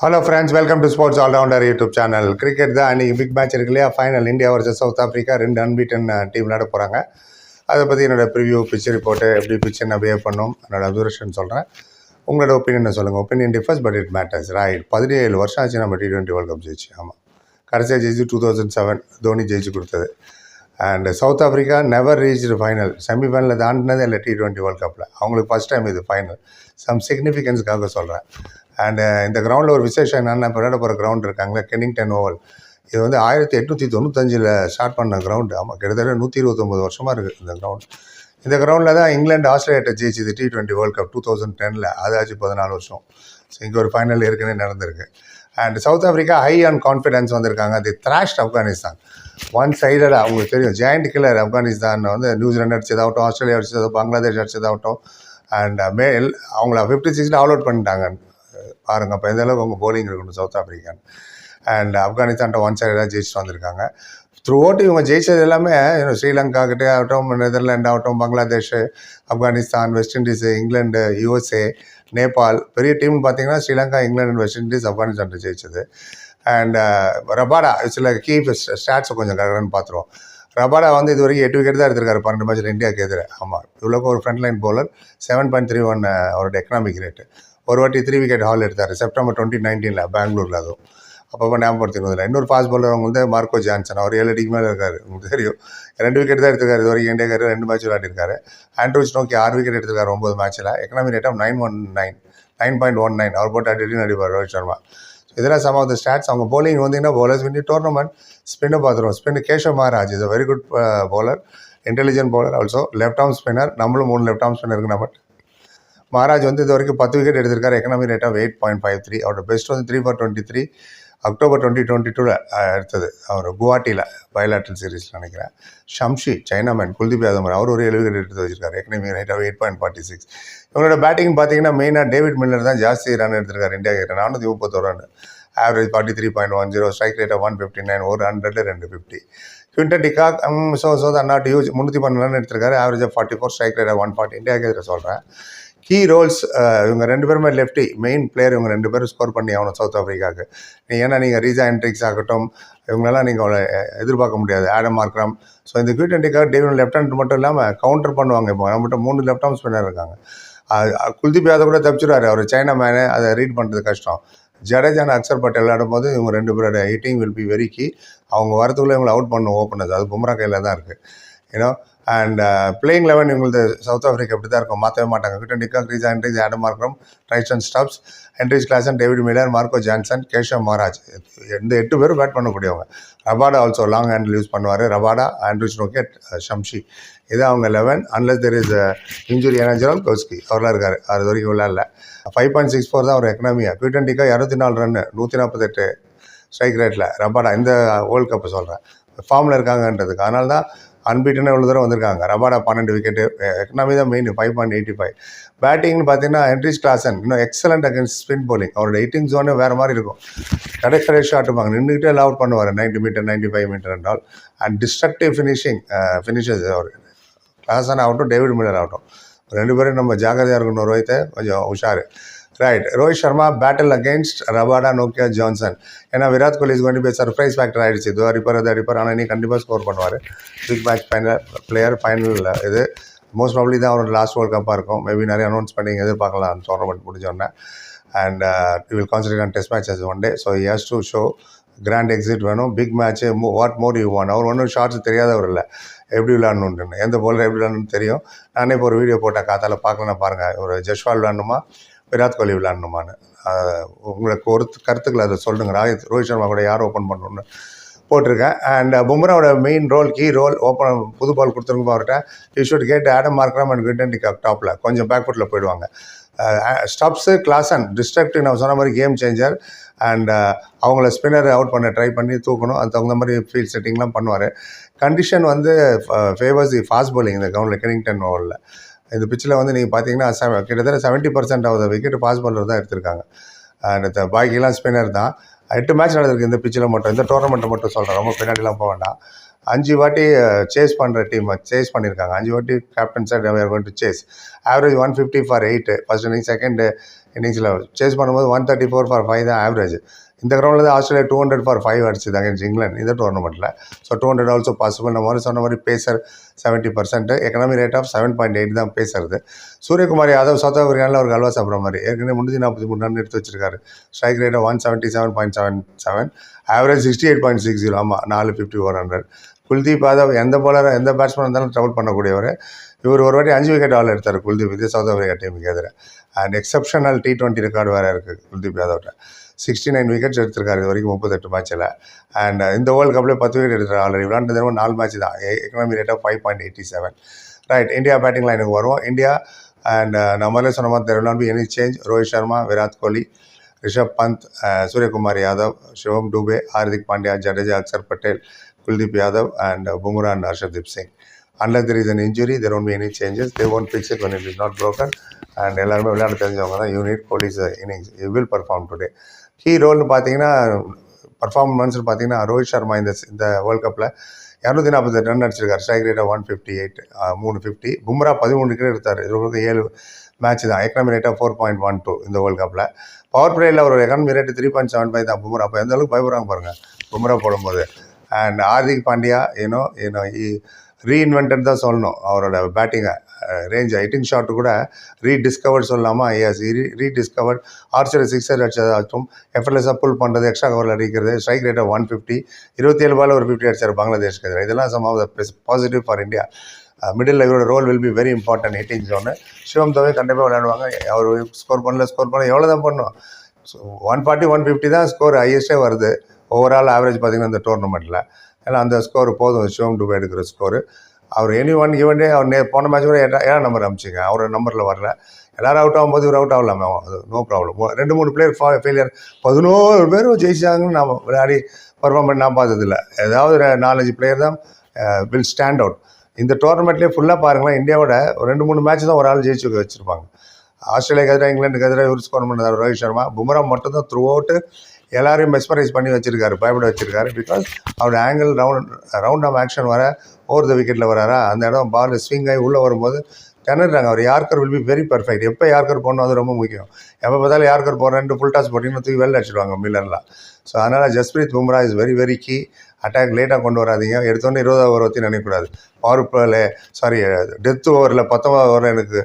Hello friends welcome to sports allrounder YouTube channel cricket தான் அன்றைக்கி big match இருக்கு இல்லையா? Final India versus South Africa ரெண்டு unbeaten team uh, விளையாட போகிறாங்க அதை பற்றி என்னோட ப்ரிவ்யூ பிக்சர் ரிப்போர்ட்டு எப்படி பிக்சர் என்ன பிஹேவ் பண்ணும் என்னோட அப்சர்வேஷன் சொல்கிறேன் உங்களோட ஒப்பீனியனை சொல்லுங்கள் opinion differs but it matters right பதினேழு வருஷம் ஆச்சு நம்ம டி டுவெண்ட்டி வேர்ல்ட் கப் ஜெயிச்சு. ஆமாம் கடைசியாக ஜெயிச்சு டூ தௌசண்ட் செவன் தோனி ஜெயிச்சு கொடுத்தது. And South Africa never reached final செமிஃபைனலில் தாண்டினதே இல்லை டி ட்வெண்ட்டி வேர்ல்ட் கப்பில் அவங்களுக்கு ஃபஸ்ட் டைம் இது ஃபைனல் சம் சிக்னிஃபிகன்ஸ்க்காக சொல்கிறேன் அண்டு இந்த கிரவுண்டில் ஒரு விசேஷம் என்னென்னா இப்போ விளையாட போகிற கிரவுண்ட் இருக்காங்களே கெனிங்டன் ஓவல் இது வந்து ஆயிரத்தி எட்நூற்றி தொண்ணூத்தஞ்சில் ஸ்டார்ட் பண்ண கிரவுண்டு ஆமாம் கிட்டத்தட்ட நூற்றி இருபத்தொம்பது வருஷமாக இருக்குது இந்த கிரவுண்ட் இந்த கிரவுண்டில் தான் இங்கிலாந்து ஆஸ்திரேலியாட்ட ஜெயிச்சது T twenty world cup two thousand டெனில் அது ஆச்சு பதினாலு வருஷம். ஸோ இங்கே ஒரு ஃபைனல் ஏற்கனவே நடந்திருக்கு. And South Africa high on confidence வந்திருக்காங்க. தி த்ராஷ்ட் ஆப்கானிஸ்தான் ஒன் சைடடாக அவங்களுக்கு தெரியும். ஜாயிண்ட் கில்லர் ஆப்கானிஸ்தான் வந்து நியூசிலாண்ட் அடிச்சதாகட்டும் ஆஸ்திரேலியா அடிச்சதாகட்டும் பங்களாதேஷ் அடிச்சதாகட்டும். அண்ட் uh, மேல் அவங்கள ஃபிஃப்டி சிக்ஸில் ஆல் அவுட் பண்ணிட்டாங்க. பாருங்கள் இப்போ எந்த அளவுக்கு அவங்க போலிங் இருக்கணும் சவுத் ஆஃப்ரிக்கான் அண்ட் ஆப்கானிஸ்தான்ட்ட ஒன் சைடாக ஜெயிச்சுட்டு வந்திருக்காங்க. த்ரூ அவுட் இவங்க ஜெயிச்சது எல்லாமே ஸ்ரீலங்கா கிட்டே ஆகட்டும் நெதர்லாண்ட் ஆகட்டும் Bangladesh Afghanistan West Indies England USA Nepal பெரிய டீம்னு பார்த்தீங்கன்னா Sri Lanka England West Indies Afghanistan ஜெயிச்சது. அண்ட் ரபாடா uh, சில கீ ஸ்டாட்ஸை கொஞ்சம் கரெக்டானு பார்த்துருவோம். ரபாடா வந்து இது வரைக்கும் எட்டு விக்கெட் தான் எடுத்திருக்காரு. பன்னெண்டு மேட்ச்சில் இந்தியாவுக்கு எதிர. ஆமாம் இவ்வளோக்கு ஒரு front line bowler seven point three one அவரோட எக்கனாமிக் ரேட்டு ஒரு வாட்டி த்ரீ விக்கெட் ஹால் எடுத்தார். செப்டம்பர் டுவெண்ட்டி நைன்டீனில் பெங்களூரில் அதுவும். அப்பப்போ ஞாபகப்படுத்தினதில்லை இன்னொரு ஃபாஸ்ட் பாலர் அவங்க வந்து மார்க்கோ ஜான்சன். அவர் ஏழு அடிக்கு மேலே இருக்கார். உங்களுக்கு தெரியும். ரெண்டு விக்கெட் தான் எடுத்திருக்காரு. இது வரைக்கும் இந்தியாக்காரு ரெண்டு மேட்ச் விளையாடிருக்காரு. ஆண்ட்ரூஸ் நோக்கி ஆறு விக்கெட் எடுத்திருக்காரு. ஒம்பது மேட்ச்சில் economy rate of nine one nine nine point one nine அவர் போட்டு அடிக்கடி நடிப்பார் ரோஹித் சர்மா. இதெல்லாம் சம் ஆஃப் த ஸ்டாட்ஸ் அவங்க போலிங் வந்தீங்கன்னா bowlers வின் டோர்னமெண்ட் ஸ்பின்னு பார்த்துருவோம். Spin Keshav Maharaj. Is very good bowler intelligent bowler. Also left arm spinner நம்மளும் மூணு left arm spinner இருக்கு நம்ம மகாராஜ் வந்து இது வரைக்கும் பத்து விக்கெட் எடுத்திருக்காரு. Economy rate of eight point five three அவரோட பெஸ்ட் வந்து three for twenty three October twenty twenty டூவில் எடுத்தது. அவர் குவாட்டியில் பயலாட்டல் சீரீஸில் நினைக்கிறேன் ஷம்ஷி சைனாமேன் குல்தீப் யாதவ் அவர் ஒரு எழுபது எடுத்து வச்சிருக்காரு. Economic rate of eight point forty six இவங்களோட பேட்டிங் பார்த்தீங்கன்னா மெயினாக டேவிட் மில்லர் தான் ஜாஸ்தி ரன் எடுத்திருக்காரு. இந்தியா கிட்ட நானூற்றி முப்பத்தோரு run average forty three point one zero strike rate of one fifty nine ஒரு ஹண்ட்ரட் ரெண்டு fifty Quinton de Kock so so தான் நாட் யூஸ் முந்நூற்றி பன்னெண்டு ரன் எடுத்திருக்காரு. Average forty four strike rate one forty India எதிர சொல்கிறேன் key Rolle's uh, இவங்க ரெண்டு பேருமே லெஃப்டி மெயின் பிளேயர் இவங்க ரெண்டு பேரும் ஸ்கோர் பண்ணி ஆகணும் சவுத் ஆஃப்ரிக்காவுக்கு ஏன்னா நீங்கள் ரீசா என்ட்ரிக்ஸ் ஆகட்டும் இவங்களெல்லாம் நீங்கள் எதிர்பார்க்க முடியாது. ஆடம் மார்க்ரம் ஸோ இந்த க்யூ டுவெண்ட்டிக்காக டேவின் லெஃப்ட் ஹேண்ட் மட்டும் இல்லாமல் கவுண்டர் பண்ணுவாங்க இப்போ. நம்மகிட்ட மூணு லெஃப்ட் ஹேண்ட் ஸ்பின்னர் இருக்காங்க. குல்தீப் யாதவ் கூட தப்பிச்சிருவார். அவர் சைனா மேனு அதை ரீட் பண்ணுறது கஷ்டம். ஜடேஜான அக்சர் பட்டேல் விளையாடும் போது இவங்க ரெண்டு பேரோட hitting will be very key அவங்க வரத்துக்குள்ளே இவங்களை அவுட் பண்ண ஓப்பன் அது பும்ரா கையில் தான் இருக்குது ஏன்னா அண்ட் பிளேயிங் லெவன் இவங்களது சவுத் ஆஃப்ரிக்கா இப்படி தான் இருக்கும். மாற்றவே மாட்டாங்க. கிட்ட நிக்கா Greece Hendricks Aiden Markram Tristan Stubbs Heinrich Klaasen David Miller Marco Jansen Keshav Maharaj இந்த எட்டு பேரும் பேட் பண்ணக்கூடியவங்க. Rabada also long handle use பண்ணுவார். ரபாடா ஆண்ட்ரூஸ் நோக்கெட் ஷம்ஷி இது அவங்க eleven unless there is injury எனர்ஜரல் கோஸ்கி அவர்லாம் இருக்கார். அது வரைக்கும் விளாட்ல ஃபைவ் பாயிண்ட் சிக்ஸ் ஃபோர் தான் ஒரு எக்கனாமியா டி டுவெண்ட்டிக்கா இரநூத்தி நாலு ரன்னு நூற்றி நாற்பத்தெட்டு ஸ்ட்ரைக் ரேட்டில் ரபாடா இந்த வேர்ல்டு கப்பை சொல்கிறேன் ஃபார்மில் இருக்காங்கன்றதுக்கு. அதனால தான் அன்பீட்டுன்னு இவ்வளோ தூரம் வந்திருக்காங்க. ரபாடா பன்னெண்டு விக்கெட்டு எக்கனாமி தான் main five point eighty five பேட்டிங்னு பார்த்தீங்கன்னா ஹென்ரிஸ் கிளாசன் இன்னும் எக்ஸலண்ட் அகேன்ஸ்ட் ஸ்பின் போலிங் அவரோட ஹிட்டிங் ஜோனே வேறு மாதிரி இருக்கும். கடை கடை ஷாட்டுப்பாங்க நின்றுக்கிட்டே லவுட் பண்ணுவார். Ninety metre ninety five metre and all and destructive finishing finishers our. Klaasen ஆகட்டும் டேவிட் மில்லர் ஆகட்டும். ரெண்டு பேரும் நம்ம ஜாக்கிரதையாக இருக்கணும் ரோஹித்தை. கொஞ்சம் உஷாரு. ரைட் ரோஹித் சர்மா பேட்டில் அகேன்ஸ்ட் ரபாடா நோக்கியா ஜான்சன் ஏன்னா விராட் கோலி இஸ் கொண்டு போய் சர்ப்ரைஸ் ஃபேக்டர் ஆகிடுச்சு இது ரிப்பர் அதை ரிப்பர் ஆனால் நீ கண்டிப்பாக ஸ்கோர் பண்ணுவார். Big match final player final இது. மோஸ்ட் ப்ராப்ளி தான் அவரோட லாஸ்ட் வேர்ல்ட் கப்பாக இருக்கும். மேபி நிறைய அனௌன்ஸ் பண்ணி எதிர்பார்க்கலாம். டோர்னமெண்ட் முடிஞ்சோடனே and will concentrate on test matches one day so has to show grand exit வேணும். Big match what more you want அவர் ஒன்றும் ஷார்ட்ஸ் தெரியாதவர் இல்லை. எப்படி விளாடணுன்னு எந்த போலர் எப்படி விளாடணும்னு தெரியும். நானே இப்போ ஒரு வீடியோ போட்டேன். காத்தால் பார்க்கலாம் பாருங்கள் ஒரு ஜஷ்வால் விளாடணுமா விராட் கோலி விளாடணுமான்னு உங்களுக்கு ஒரு கருத்துக்களை அதை சொல்லுங்க. ராஜித் ரோஹித் சர்மா கூட யார் ஓப்பன் பண்ணணும்னு போட்டிருக்கேன். And பும்ராவோட main role key role open புது பால் கொடுத்துருங்க அவர்கிட்ட. You should get Adam Markram and kitten டாப்பில் கொஞ்சம் பேக் ஃபுட்டில் போயிடுவாங்க. ஸ்டப்ஸு கிளாசன் டிஸ்ட்ரக்டிவ் நான் சொன்ன மாதிரி கேம் சேஞ்சர் அண்ட் அவங்கள ஸ்பின்னர் அவுட் பண்ண ட்ரை பண்ணி தூக்கணும். அது தகுந்த மாதிரி ஃபீல்ட் செட்டிங்லாம் பண்ணுவார். கண்டிஷன் வந்து ஃபேவர்ஸ் தி ஃபாஸ்ட் bowling இந்த கவுண்டில் கெனிங்டன் ஓவரில் இந்த பிச்சில் வந்து நீங்கள் பார்த்தீங்கன்னா செவ- கிட்டத்தட்ட seventy percent of wicket pace பண்ணுறது தான் எடுத்திருக்காங்க. அண்ட் பாக்கிலாம் ஸ்பின்னர் தான். எட்டு மேட்ச் நடந்திருக்கு இந்த பிச்சில் மட்டும். இந்த டோர்னமெண்ட்டை மட்டும் சொல்கிறேன் ரொம்ப பின்னாடிலாம் போக வேண்டாம். அஞ்சு வாட்டி சேஸ் பண்ணுற டீம் சேஸ் பண்ணியிருக்காங்க அஞ்சு வாட்டி captain sir going to chase average one fifty for eight first inning second இன்னிங்ஸில் சேஸ் பண்ணும்போது one thirty four for five தான் ஆவரேஜ் இந்த கிரௌண்டில் தான் Australia two hundred for five அடிச்சுது தான் இங்கிலாந்து. இந்த டோர்னமெண்ட்டில் so two hundred also possible நம்ம மாதிரி சொன்ன மாதிரி pacer seventy percent economy rate of seven point eight தான் பேசுறது. சூரியகுமார் யாதவ் சவுத் ஆஃப்ரிக்கானில் ஒரு அல்வா சாப்பிட்ற மாதிரி. ஏற்கனவே முன்னூற்றி நாற்பத்தி மூணு ரன் எடுத்து வச்சிருக்காரு. Strike rate one seventy seven point seven seven average sixty eight point six zero ஆமாம் நாலு fifty four hundred Kuldeep Yadav எந்த bowler எந்த பேட்ஸ்மேன் இருந்தாலும் ட்ரவல் பண்ணக்கூடியவர். இவர் ஒரு வாட்டி அஞ்சு விக்கெட் ஆள் எடுத்தார் குல்தீப். இது சவுத் ஆஃப்ரிக்கா டீமுக்கு எதிராக and exceptional T twenty record வேறு இருக்குது குல்தீப் யாதவ்கிட்ட. சிக்ஸ்டி நைன் விக்கெட்ஸ் எடுத்திருக்காரு இது வரைக்கும் முப்பத்தெட்டு மேட்ச்சில் அண்ட் இந்த வேர்ல்டு கப்பில் பத்து விக்கெட் எடுத்துருக்காரு. ஆல்ரெடி விளாண்டு தினமும் நாலு மேட்ச் தான். Economy rate of five point eighty seven right India batting லைனுக்கு வருவோம். இந்தியா அண்ட் நம்மளே சொன்ன மாதிரி தெரியலாம் be any change Rohit Sharma Virat Kohli Rishabh Pant Suryakumar Yadav Shivam Dube Hardik Pandya Jadeja Axar Patel Kuldeep Yadav and Bumrah and Arshdeep Singh and there is an injury there won't be any changes they won't fix it when it is not broken and எல்லாருமே விளையாட தெரிஞ்சவங்க தான். Unit police innings you will perform today ஹீரோன்னு பார்த்தீங்கன்னா பர்ஃபார்மன்ஸ்னு பார்த்தீங்கன்னா ரோஹித் சர்மா இந்த இந்த world கப்பில் இரநூத்தி நாற்பத்தி ரன் அடிச்சிருக்காரு. ஸ்ட்ரைக் ரேட்டாக ஒன் ஃபிஃப்டி எயிட் மூணு ஃபிஃப்டி பும்ரா பதிமூணு விக்கெட் எடுத்தார். இது வந்து ஏழு மேட்ச் தான். எக்கனாமி ரேட்டாக ஃபோர் பாயிண்ட் ஒன் டூ இந்த வேர்ல்ட் கப்பில் பவர் பிளேயில் ஒரு economy rate three point seven five தான். பும்ரா அப்போ எந்த அளவுக்கு பயப்படுறாங்க பாருங்கள் பும்ரா போடும்போது. அண்ட் ஹார்திக் பாண்டியா ஏனோ ஏனோ ரீஇன்வென்டட் தான் சொல்லணும் அவரோட பேட்டிங்கை ரேஞ்ச் ஹைட்டிங் ஷாட்டு கூட ரீடிஸ்கவர்ட் சொல்லலாமா yes re rediscovered Archer sixer அடிச்சதாச்சும் எஃப்எல்எஸ்ஸாக புல் பண்ணுறது எக்ஸ்ட்ரா கவரில் அடிக்கிறது ஸ்ட்ரைக் ரேட் ஒன் ஃபிஃப்டி இருபத்தி ஏழு பால் ஒரு ஃபிஃப்டி அடிச்சார் பங்களாதேஷ்க்கு எதிராக இதெல்லாம் some of the positive for India middle இவரோட role will be very important hitting zone Shivam தவிர கண்டிப்பாக விளையாடுவாங்க. அவர் ஸ்கோர் பண்ணல ஸ்கோர் பண்ணல எவ்வளோ தான் பண்ணும் so one forty one fifty தான் ஸ்கோர் ஹையஸ்டே வருது. ஓவரால் ஆவரேஜ் பார்த்தீங்கன்னா இந்த டோர்னமெண்ட்டில் ஏன்னா அந்த ஸ்கோர் போதும். சிவம் டுபே எடுக்கிற ஸ்கோரு அவர் எனி ஒன் ஈவெண்டே அவர் நே போன மேட்ச் கூட ஏழா ஏழாம் நம்பர் அமிச்சிங்க? அவர் நம்பரில் வரல. எல்லாரும் அவுட் ஆகும்போது இவர் அவுட் ஆகலாமே. அது நோ ப்ராப்ளம் ரெண்டு மூணு பிளேயர் ஃபா ஃபெயிலியர் பதினோரு பேரும் ஜெயிச்சாங்கன்னு நான் விளையாடி பர்ஃபார்ம் பண்ணி நான் பார்த்ததில்ல. ஏதாவது நாலஞ்சு பிளேயர் தான் வில் ஸ்டாண்ட் அவுட் இந்த டோர்னமெண்ட்லேயே ஃபுல்லாக பாருங்களேன். இந்தியாவோட ஒரு ரெண்டு மூணு மேட்ச் தான் ஒரு ஆள் ஜெயிச்சு வச்சுருப்பாங்க. ஆஸ்திரேலியாவுக்கு எதிராக இங்கிலாந்துக்கு எதிராக இவர் ஸ்கோர் பண்ணார் ரோஹித் சர்மா. பும்ரா மட்டும் தான் த்ரூ அவுட்டு எல்லாரையும் மெஸ்மரைஸ் பண்ணி வச்சுருக்காரு பயப்பட வச்சுருக்காரு. Because our angle round round of action வர ஓவர் த விக்கெட்டில் வராரா? அந்த இடம் பால் ஸ்விங் ஆகி உள்ளே வரும்போது திணறாங்க அவர். Yorker will be very perfect எப்போ யார்கர் போடணும் அது ரொம்ப முக்கியம். எப்போ பார்த்தாலும் யார்கர் போடுறேன்ட்டு ஃபுல் டாஸ் போட்டிங்கன்னா தூக்கி வெளில அடிச்சிடுவாங்க மில்லர்லாம் ஸோ அதனால் Jasprit Bumrah is very very key attack லேட்டாக கொண்டு வராதீங்க. எடுத்தோன்னே இருபதாவது ஓவர் பற்றி நினைக்கக்கூடாது பவர் பிளே சாரி டெத் ஓவரில் பத்தொம்பது ஓவரில் எனக்கு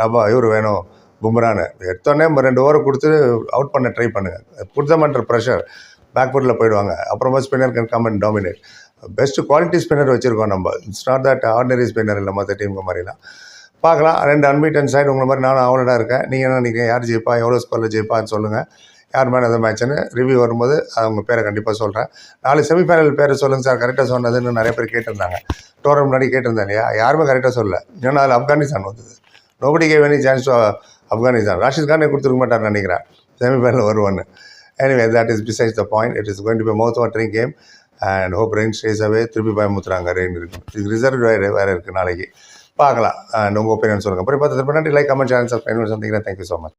ரபா இவர் வேணும். பும்ரான்னு எடுத்தோடனே ரெண்டு ஓவர் கொடுத்து அவுட் பண்ண ட்ரை பண்ணுங்கள் புட் அண்டர் ப்ரெஷர் பேக்வர்டில் போயிடுவாங்க. அப்புறமா spinner can come and dominate best quality spinner வச்சுருக்கோம் நம்ம. It's not that ordinary spinner இல்லை மற்ற டீமுக்கு மாதிரிலாம். பார்க்கலாம். ரெண்டு அன்பீட்டன் சைடு உங்களை மாதிரி நானும் அவனடா இருக்கேன். நீங்கள் என்ன நினைக்கிறீங்க? யார் ஜெயிப்பா? எவ்வளோ ஸ்கோரில் ஜெயிப்பான்னு சொல்லுங்கள் யார் மேலே அந்த மேட்ச்னு ரிவ்யூ வரும்போது அவங்க பேரை கண்டிப்பாக சொல்கிறேன் நாலு செமிஃபைனல் பேரை சொல்லுங்கள் சார் கரெக்டாக சொன்னதுன்னு நிறைய பேர் கேட்டிருந்தாங்க. டோர்னமெண்ட் முன்னாடி கேட்டிருந்தேன் இல்லையா? யாருமே கரெக்டாக சொல்லல. ஏன்னா அதில் ஆப்கானிஸ்தான் வந்தது. Nobody gave any chance Afghanistan Rashid கானே கொடுத்துருக்க மாட்டார்னு நினைக்கிறேன். செமிஃபைனல் வருவான்னு. Anyway that is besides the point it is going to be mouth watering game and hope rain stays away திருப்பி பயமுத்துறாங்க ரெயின் இருக்கு. இதுக்கு ரிசர்வ் வேறு வேறு இருக்குது நாளைக்கு. பார்க்கலாம். அண்ட் உங்கள் ஒப்பீனியன் சொல்லுங்கள் அப்புறம் பார்த்து நன்றி. லைக் கமெண்ட் சேனல் சப்ஸ்கிரைப் சந்திக்கிறேன். Thank you so much